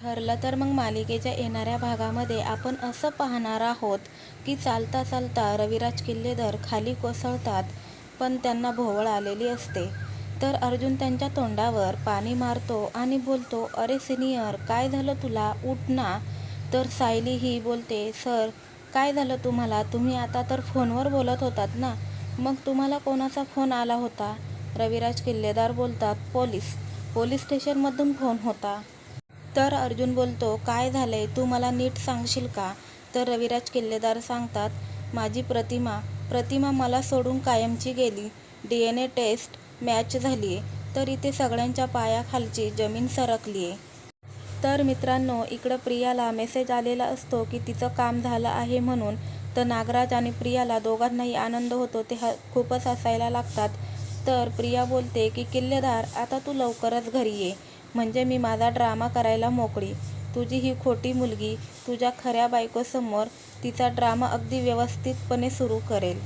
ठरलं तर मग मालिकेच्या येणाऱ्या भागामध्ये आपण असं पाहणार आहोत की चालता चालता रविराज किल्लेदार खाली कोसळतात पण त्यांना भोवळ आलेली असते. तर अर्जुन त्यांच्या तोंडावर पाणी मारतो आणि बोलतो अरे सिनियर काय झालं तुला? उठ ना. तर सायली ही बोलते सर काय झालं तुम्हाला? तुम्ही आता तर फोनवर बोलत होतात ना? मग तुम्हाला कोणाचा फोन आला होता? रविराज किल्लेदार बोलतात पोलीस. पोलीस स्टेशनमधून फोन होता. तर अर्जुन बोलतो काय झालंय? तू मला नीट सांगशील का? तर रविराज किल्लेदार सांगतात माझी प्रतिमा प्रतिमा मला सोडून कायमची गेली. D N A test match झाली आहे तर इथे सगळ्यांच्या पायाखालची जमीन सरकली आहे तर मित्रांनो इकडं प्रियाला मेसेज आलेला असतो की तिचं काम झालं आहे म्हणून तर नागराज आणि प्रियाला दोघांनाही आनंद होतो ते ह खूपच हसायला लागतात. तर प्रिया बोलते की किल्लेदार आता तू लवकरच घरी ये. म्हणजे मी माझा ड्रामा करायला मोकळी. तुझी ही खोटी मुलगी तुझ्या खऱ्या बायकोसमोर तिचा ड्रामा अगदी व्यवस्थितपणे सुरू करेल.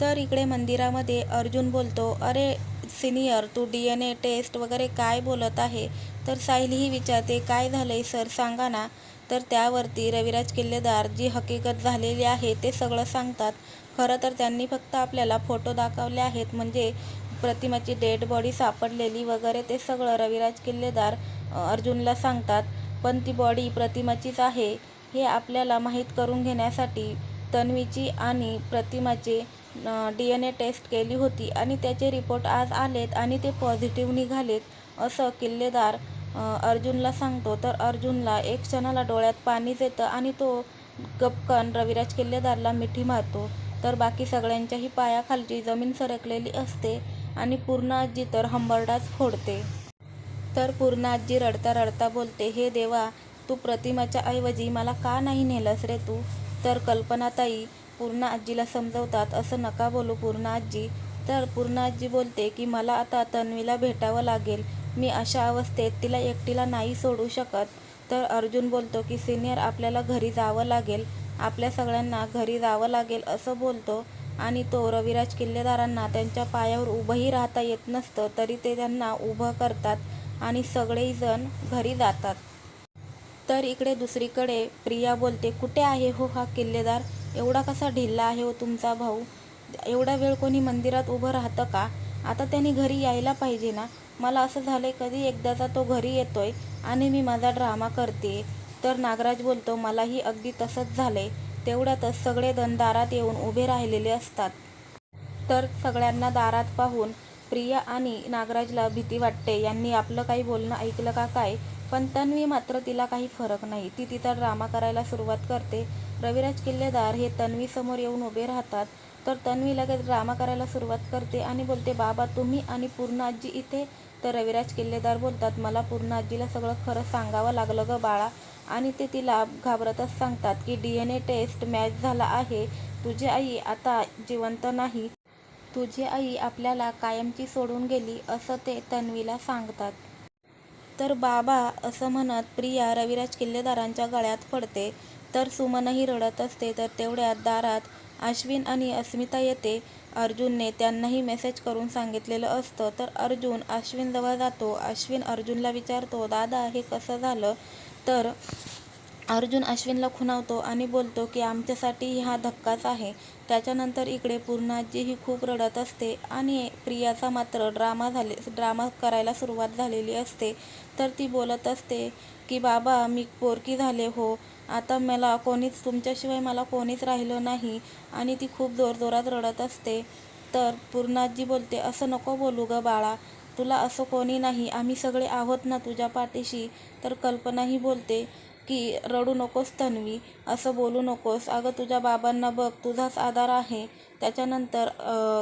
तर इकडे मंदिरामध्ये अर्जुन बोलतो अरे सिनियर तू डी एन ए टेस्ट वगैरे काय बोलत आहे? तर सायलीही विचारते काय झालंय सर सांगा ना. तर त्यावरती रविराज किल्लेदार जी हकीकत झालेली आहे ते सगळं सांगतात. खरं तर त्यांनी फक्त आपल्याला फोटो दाखवले आहेत म्हणजे प्रतिमाची डेड बॉडी सापडलेली वगैरे ते सगळं रविराज किल्लेदार अर्जुनला सांगतात. पण ती बॉडी प्रतिमाचीच आहे हे आपल्याला माहीत करून घेण्यासाठी तन्वीची आणि प्रतिमाचे डी एन ए टेस्ट केली होती आणि त्याचे रिपोर्ट आज आलेत आणि ते पॉझिटिव्ह निघालेत असं किल्लेदार अर्जुनला सांगतो. तर अर्जुनला एक क्षणाला डोळ्यात पाणीच येतं आणि तो गपकन रविराज किल्लेदारला मिठी मारतो. तर बाकी सगळ्यांच्याही पायाखालची जमीन सरकलेली असते. आणि पूर्ण आजी तर हंबरडाच फोडते. तर पूर्ण आजी रडता रडता बोलते हे देवा तू प्रतिमाच्या ऐवजी मला का नाही नेलंस रे तू? तर कल्पनाताई पूर्ण आजीला समजवतात असं नका बोलू पूर्ण आजी तर पूर्ण आजी बोलते की मला आता तन्वीला भेटावं लागेल. मी अशा अवस्थेत तिला एकटीला नाही सोडू शकत. तर अर्जुन बोलतो की सिनियर आपल्याला घरी जावं लागेल. आपल्या सगळ्यांना घरी जावं लागेल असं बोलतो. आणि तो रविराज किल्लेदारांना त्यांच्या पायावर उभंही राहता येत नसतं तरी ते त्यांना उभं करतात आणि सगळेजण घरी जातात. तर इकडे दुसरीकडे प्रिया बोलते कुठे आहे हो हा किल्लेदार? एवढा कसा ढिल्ला आहे हो तुमचा भाऊ? एवढा वेळ कोणी मंदिरात उभं राहतं का? आता त्यांनी घरी यायला पाहिजे ना? मला असं झालंय कधी एकदाचा तो घरी येतोय आणि मी माझा ड्रामा करते तर नागराज बोलतो मलाही अगदी तसंच झालंय. तेवढ्यातच सगळे जण दारात येऊन उभे राहिलेले असतात. तर सगळ्यांना दारात पाहून प्रिया आणि नागराजला भीती वाटते. यांनी आपलं काही बोलणं ऐकलं का काय? पण तन्वी मात्र तिला काही फरक नाही. ती तिचा ड्रामा करायला सुरुवात करते. रविराज किल्लेदार हे तन्वी समोर येऊन उभे राहतात. तर तन्वी लगेच ड्रामा करायला सुरुवात करते आणि बोलते बाबा तुम्ही आणि पूर्ण आजी इथे? तर रविराज किल्लेदार बोलतात मला पूर्ण आजीला सगळं खरं सांगावं लागलं ग बाळा. आणि ते तिला घाबरतच सांगतात की D N A test match झाला आहे. तुझी आई आता जिवंत नाही. तुझी आई आपल्याला कायमची सोडून गेली असं ते तन्वीला सांगतात. तर बाबा असं म्हणत प्रिया रविराज किल्लेदारांच्या गळ्यात पडते. तर सुमनही रडत असते. तर तेवढ्यात दारात अश्विन आणि अस्मिता येते. अर्जुनने त्यांनाही मेसेज करून सांगितलेलं असतं. तर अर्जुन अश्विनजवळ जातो. अश्विन अर्जुनला विचारतो दादा हे कसं झालं? तर अर्जुन अश्विनला खुणावतो आणि बोलतो की आमच्यासाठी हा धक्काच आहे. त्याच्यानंतर इकडे पूर्णाजीही ही खूप रडत असते आणि प्रियाचा मात्र ड्रामा झाले ड्रामा करायला सुरुवात झालेली असते. तर ती बोलत असते की बाबा मी पोरकी झाले हो. आता मला कोणीच तुमच्याशिवाय मला कोणीच राहिलं नाही. आणि ती खूप जोरजोरात रडत असते. तर पूर्णाजी बोलते असं नको बोलू ग बाळा. तुला असं कोणी नाही आम्ही सगळे आहोत ना तुझ्या पाठीशी. तर कल्पनाही बोलते की रडू नकोस तन्वी असं बोलू नकोस. अगं तुझ्या बाबांना बघ तुझाच आधार आहे. त्याच्यानंतर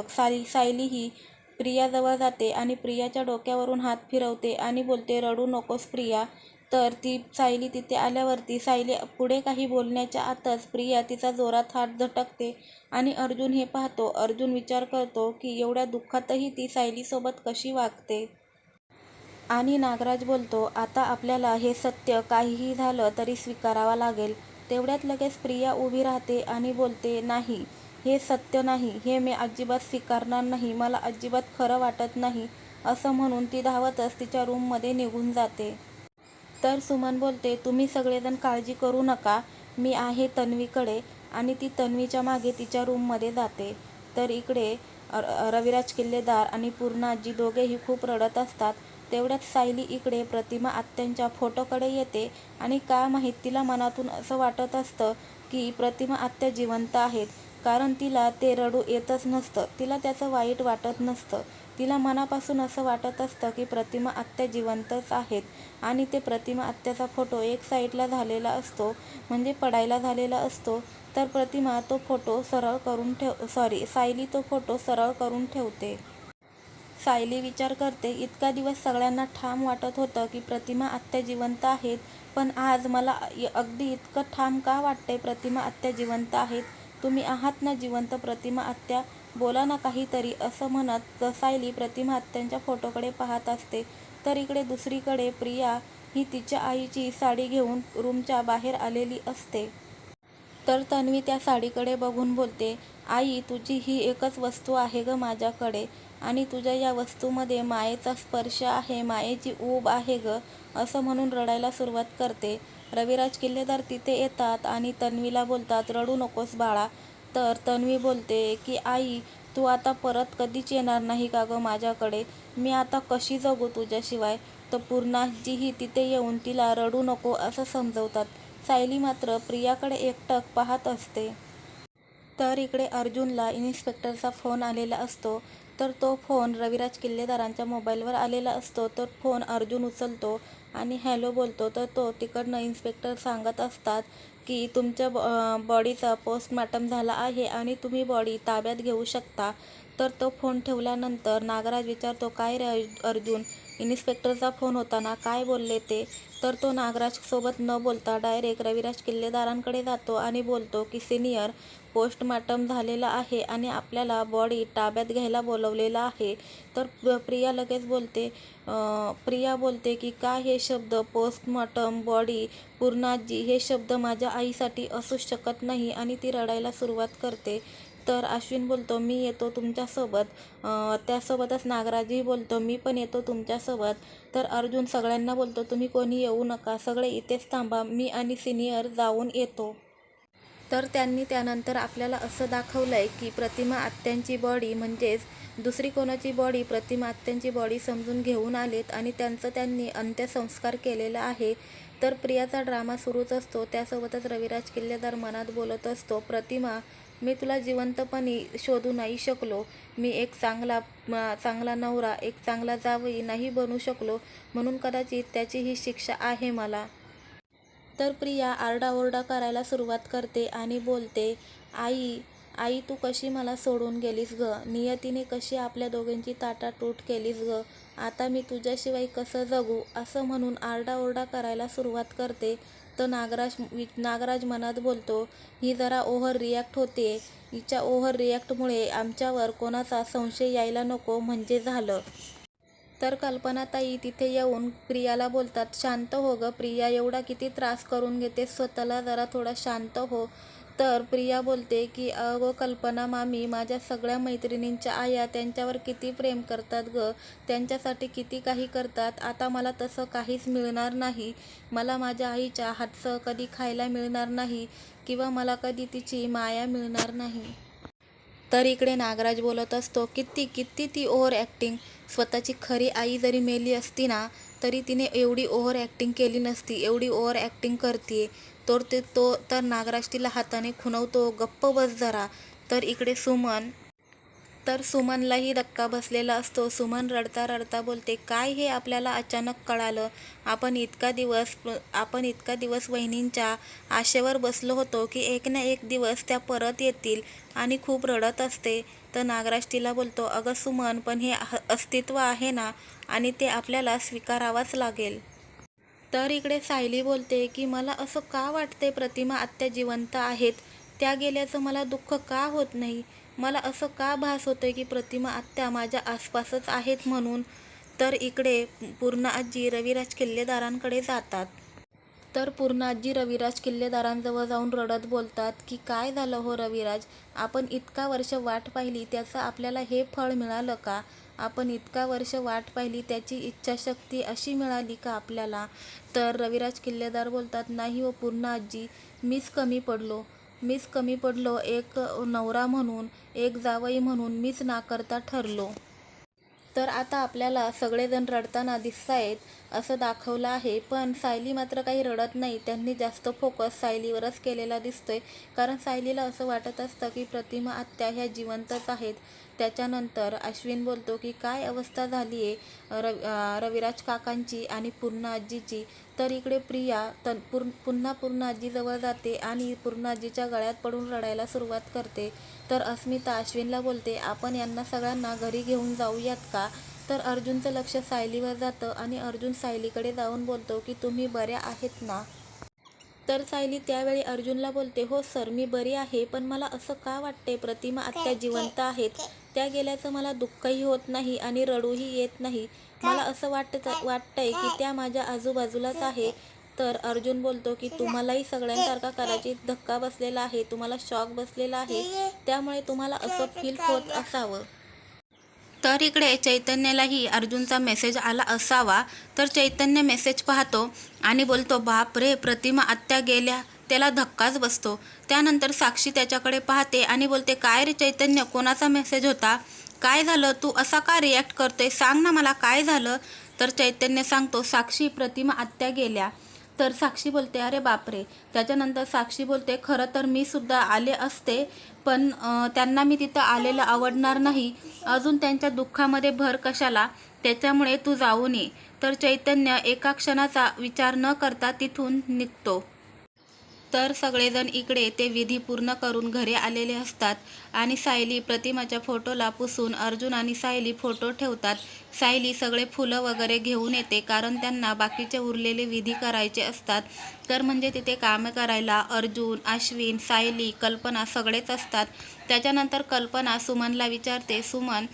सारी सायलीही सायली ही प्रियाजवळ जाते आणि प्रियाच्या डोक्यावरून हात फिरवते आणि बोलते रडू नकोस प्रिया. तर ती सायली तिथे आल्यावरती सायली पुढे काही बोलण्याच्या आतच प्रिया तिचा जोरात हात झटकते आणि अर्जुन हे पाहतो. अर्जुन विचार करतो की एवढ्या दुःखातही ती सायलीसोबत कशी वागते? आणि नागराज बोलतो आता आपल्याला हे सत्य काहीही झालं तरी स्वीकारावं लागेल. तेवढ्यात लगेच प्रिया उभी राहते आणि बोलते नाही हे सत्य नाही. हे मी अजिबात स्वीकारणार नाही. मला अजिबात खरं वाटत नाही. असं म्हणून ती धावतच तिच्या रूममध्ये निघून जाते. तर सुमन बोलते तुम्ही सगळेजण काळजी करू नका. मी आहे तन्वीकडे आणि ती तन्वीच्या मागे तिच्या रूममध्ये जाते. तर इकडे रविराज किल्लेदार आणि पूर्णाजी दोघेही खूप रडत असतात. तेवढ्यात सायली इकडे प्रतिमा आत्यांच्या फोटोकडे येते आणि का माहीत तिला मनातून असं वाटत असतं की प्रतिमा आत्या जिवंत आहेत. कारण तिला ते रडू येतच नसतं. तिला त्याचं वाईट वाटत नसतं. तिला मनापासून असं वाटत असतं की प्रतिमा आत्या जिवंतच आहेत आणि ते प्रतिमा आत्याचा फोटो एक साईडला झालेला असतो म्हणजे पडायला झालेला असतो. तर प्रतिमा तो फोटो सरळ करून ठेव सॉरी सायली तो फोटो सरळ करून ठेवते. सायली विचार करते इतका दिवस सगळ्यांना ठाम वाटत होतं की प्रतिमा आत्या जिवंत आहेत पण आज मला अगदी इतकं ठाम का वाटतंय प्रतिमा आत्या जिवंत आहेत? तुम्ही आहात ना जिवंत प्रतिमा आत्या बोला ना काहीतरी असं म्हणत जसायली प्रतिमा आत्यांच्या फोटोकडे पाहत असते. तर इकडे दुसरीकडे प्रिया ही तिच्या आईची साडी घेऊन रूमच्या बाहेर आलेली असते. तर तन्वी त्या साडीकडे बघून बोलते आई तुझी ही एकच वस्तू आहे ग माझ्याकडे आणि तुझ्या या वस्तूमध्ये मायेचा स्पर्श आहे मायेची ऊब आहे ग असं म्हणून रडायला सुरुवात करते. रविराज किल्लेदार तिथे येतात आणि तन्वीला बोलतात रडू नकोस बाळा तर तन्वी बोलते की आई तू आता परत कधीच येणार नाही का गं माझ्याकडे? मी आता कशी जगू तुझ्याशिवाय? तर पूर्णाजीही तिथे येऊन तिला रडू नको असं समजवतात. सायली मात्र प्रियाकडे एकटक पाहत असते. तर इकडे अर्जुनला इन्स्पेक्टरचा फोन आलेला असतो. तर तो फोन रविराज किल्लेदारांच्या मोबाईलवर आलेला असतो. तर फोन अर्जुन उचलतो आणि हॅलो बोलतो. तर तो तिकडनं इन्स्पेक्टर सांगत असतात की तुमच्या बॉ बॉडीचा पोस्टमॉर्टम झाला आहे आणि तुम्ही बॉडी ताब्यात घेऊ शकता. तर तो फोन ठेवल्यानंतर नागराज विचारतो काय रे अर्जुन? इन्स्पेक्टरचा फोन होता ना काय बोलले ते? तर तो नागराजसोबत न बोलता डायरेक्ट रविराज किल्लेदारांकडे जातो आणि बोलतो की सिनियर पोस्टमॉर्टम झालेला आहे आणि आपल्याला बॉडी ताब्यात घ्यायला बोलवलेलं आहे. तर प्रिया लगेच बोलते प्रिया बोलते की काय हे शब्द? पोस्टमॉर्टम बॉडी पूर्णाजी हे शब्द माझ्या आईसाठी असूच शकत नाही आणि ती रडायला सुरुवात करते. तर अश्विन बोलतो मी येतो तुमच्यासोबत. त्यासोबतच नागराजही बोलतो मी पण येतो तुमच्यासोबत. तर अर्जुन सगळ्यांना बोलतो तुम्ही कोणी येऊ नका सगळे इथेच थांबा मी आणि सिनियर जाऊन येतो. तर त्यांनी त्यानंतर आपल्याला असं दाखवलं आहे की प्रतिमा आत्यांची बॉडी म्हणजेच दुसरी कोणाची बॉडी प्रतिमा आत्यांची बॉडी समजून घेऊन आलेत आणि त्यांचं त्यांनी अंत्यसंस्कार केलेला आहे. तर प्रियाचा ड्रामा सुरूच असतो त्यासोबतच रविराज किल्लेदार मनात बोलत असतो प्रतिमा मी तुला जिवंतपणी शोधू नाही शकलो. मी एक चांगला चांगला नवरा एक चांगला जावई नाही बनू शकलो म्हणून कदाचित त्याची ही शिक्षा आहे मला. तर प्रिया आरडाओरडा करायला सुरुवात करते आणि बोलते आई आई तू कशी मला सोडून गेलीस ग? नियतीने कशी आपल्या दोघांची ताटातूट केलीस ग? आता मी तुझ्याशिवाय कसं जगू असं म्हणून आरडाओरडा करायला सुरुवात करते. तर नागराज वि नागराज मनात बोलतो ही जरा ओव्हर रिॲक्ट होते. हिच्या ओव्हर रिॲक्टमुळे आमच्यावर कोणाचा संशय यायला नको म्हणजे झालं तर कल्पनाताई तिथे येऊन प्रियाला बोलतात शांत हो ग प्रिया एवढा किती त्रास करून घेते स्वतःला जरा थोडा शांत हो. तर प्रिया बोलते की अगो कल्पना मामी माझ्या सगळ्या मैत्रिणींच्या आया त्यांच्यावर किती प्रेम करतात ग. त्यांच्यासाठी किती काही करतात. आता मला तसं काहीच मिळणार नाही. मला माझ्या आईच्या हातचं कधी खायला मिळणार नाही किंवा मला कधी तिची माया मिळणार नाही. तर इकडे नागराज बोलत असतो किती किती ती ओव्हर ॲक्टिंग. स्वतःची खरी आई जरी मेली असती ना तरी तिने एवढी ओव्हर ॲक्टिंग केली नसती. एवढी ओव्हर ॲक्टिंग करते तर ते तो तर नागराज तिला हाताने खुणवतो गप्प बस जरा. तर इकडे सुमन तर सुमनलाही धक्का बसलेला असतो. सुमन रडता रडता बोलते काय हे आपल्याला अचानक कळालं? आपण इतका दिवस आपण इतका दिवस वहिनींच्या आशेवर बसलो होतो की एक ना एक दिवस त्या परत येतील आणि खूप रडत असते. तर नागराज तिला बोलतो अगं सुमन पण हे अस्तित्व आहे ना आणि ते आपल्याला स्वीकारावंच लागेल. तर इकडे सायली बोलते की मला असं का वाटते प्रतिमा आत्या जिवंत आहेत? त्या गेल्याचं मला दुःख का होत नाही? मला असं का भास होतंय की प्रतिमा आत्या माझ्या आसपासच आहेत म्हणून तर इकडे पूर्ण आजी रविराज किल्लेदारांकडे जातात. तर पूर्ण आजी रविराज किल्लेदारांजवळ जाऊन रडत बोलतात की काय झालं हो रविराज? आपण इतका वर्ष वाट पाहिली त्याचं आपल्याला हे फळ मिळालं का? आपण इतका वर्ष वाट पाहिली त्याची इच्छाशक्ती अशी मिळाली का आपल्याला? तर रविराज किल्लेदार बोलतात नाही हो पूर्ण आजी मीच कमी पडलो. मीच कमी पडलो एक नवरा म्हणून एक जावई म्हणून मीच नाकरता ठरलो. तर आता आपल्याला सगळेजण रडताना दिसतायत असं दाखवलं आहे. पण सायली मात्र काही रडत नाही. त्यांनी जास्त फोकस सायलीवरच केलेला दिसतोय. कारण सायलीला असं वाटत असतं की प्रतिमा आत्या ह्या जिवंतच आहेत. त्याच्यानंतर अश्विन बोलतो की काय अवस्था झाली आहे रव रविराज काकांची आणि पूर्ण आजीची? तर इकडे प्रिया तन पूर्ण पुन्हा पूर्ण आजीजवळ जाते आणि पूर्ण आजीच्या गळ्यात पडून रडायला सुरुवात करते. तर अस्मिता अश्विनला बोलते आपण यांना सगळ्यांना घरी घेऊन जाऊयात का? तर अर्जुनचं लक्ष सायलीवर जातं आणि अर्जुन सायलीकडे जाऊन बोलतो की तुम्ही बऱ्या आहेत ना? तर सायली त्यावेळी अर्जुनला बोलते हो सर मी बरी आहे पण मला असं का वाटते प्रतिमा आत्या जिवंत आहेत. त्या गेल्याचं मला दुःखही होत नाही आणि रडूही येत नाही. मला असं वाटत वाटतंय की त्या माझ्या आजूबाजूलाच आहे. तर अर्जुन बोलतो की तुम्हालाही सगळ्यांसारखा कदाचित धक्का बसलेला आहे. तुम्हाला शॉक बसलेला आहे. त्यामुळे तुम्हाला असं फील होत असावं. तर इकडे चैतन्यालाही अर्जुनचा मेसेज आला असावा. तर चैतन्य मेसेज पाहतो आणि बोलतो बाप रे प्रतिमा आत्या गेल्या. त्याला धक्काच बसतो. त्यानंतर साक्षी त्याच्याकडे पाहते आणि बोलते काय रे चैतन्य कोणाचा मेसेज होता? काय झालं? तू असा का रिॲक्ट करतोय? सांग ना मला काय झालं? तर चैतन्य सांगतो साक्षी प्रतिमा आत्या गेल्या. तर साक्षी बोलते अरे बापरे. त्याच्यानंतर साक्षी बोलते खरं तर मी सुद्धा आले असते पण त्यांना मी तिथं आलेलं आवडणार नाही. अजून त्यांच्या दुःखामध्ये भर कशाला? त्याच्यामुळे तू जाऊन ये. तर चैतन्य एका क्षणाचा विचार न करता तिथून निघतो. तर सगळेजण इकडे ते विधी पूर्ण करून घरी आलेले असतात आणि सायली प्रतिमाच्या फोटोला पुसून अर्जुन आणि सायली फोटो ठेवतात. सायली सगळे फुलं वगैरे घेऊन येते कारण त्यांना बाकीचे उरलेले विधी करायचे असतात. तर म्हणजे तिथे कामं करायला अर्जुन अश्विन सायली कल्पना सगळेच असतात. त्याच्यानंतर कल्पना सुमनला विचारते सुमन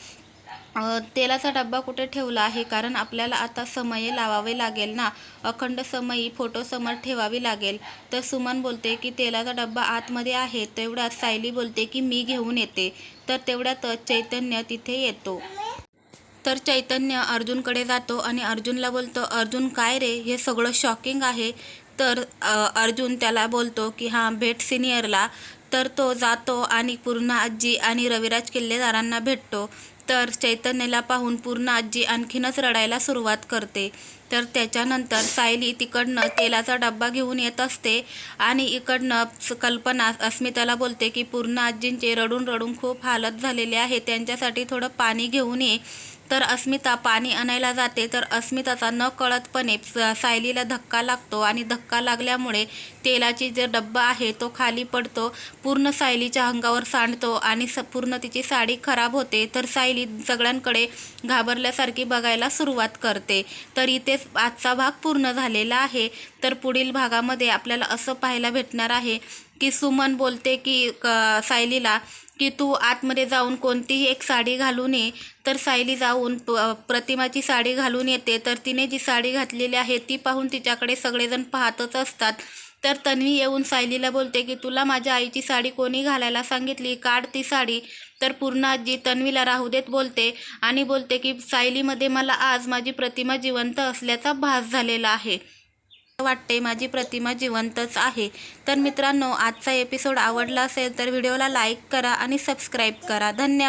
तेलाचा डब्बा कुठे ठेवला आहे? कारण आपल्याला आता समये लावावे लागेल ना. अखंड समयी फोटोसमोर ठेवावी लागेल. तर सुमन बोलते की तेलाचा डब्बा आतमध्ये आहे. तेवढ्यात सायली बोलते की मी घेऊन येते. तर तेवढ्यातच चैतन्य तिथे येतो. तर चैतन्य अर्जुनकडे जातो आणि अर्जुनला बोलतो अर्जुन काय रे? हे सगळं शॉकिंग आहे. तर अर्जुन त्याला बोलतो की हां भेट सिनियरला तर तो जातो आणि पूर्ण आजी आणि रविराज किल्लेदारांना भेटतो. तर चैतन्याला पाहून पूर्ण आजी आणखीनच रडायला सुरुवात करते. तर त्याच्यानंतर सायली तिकडनं तेलाचा डब्बा घेऊन येत असते आणि इकडनं स- कल्पना अस्मिताला बोलते की पूर्ण आजींचे रडून रडून खूप हालत झालेले आहे. त्यांच्यासाठी थोडं पाणी घेऊन ये. तर अस्मिता पाणी आणायला जाते. तर अस्मिताचा न कळतपणे स- सायलीला धक्का लागतो आणि धक्का लागल्यामुळे तेलाची जे डब्बा आहे तो खाली पडतो. पूर्ण सायलीच्या अंगावर सांडतो आणि स पूर्ण तिची साडी खराब होते. तर सायली सगळ्यांकडे घाबरल्यासारखी बघायला सुरुवात करते. तर इथेच आजचा भाग पूर्ण झालेला आहे. तर पुढील भागामध्ये आपल्याला असं पाहायला भेटणार आहे की सुमन बोलते की क- सायलीला की तू आतमध्ये जाऊन कोणतीही एक साडी घालून ये तर सायली जाऊन प- प्रतिमाची साडी घालून येते. तर तिने जी साडी घातलेली आहे ती पाहून तिच्याकडे सगळेजण पाहतच असतात. तर तन्वी येऊन सायलीला बोलते की तुला माझ्या आईची साडी कोणी घालायला सांगितली? काढ ती साडी. तर पूर्ण आजी तन्वीला राहू देत बोलते आणि बोलते की सायलीमध्ये मला आज माझी प्रतिमा जिवंत असल्याचा भास झालेला आहे. वाटते माझी प्रतिमा जिवंतच आहे. तर मित्रांनो आजचा एपिसोड आवडला असेल तर व्हिडिओला लाईक करा आणि सबस्क्राईब करा. धन्यवाद.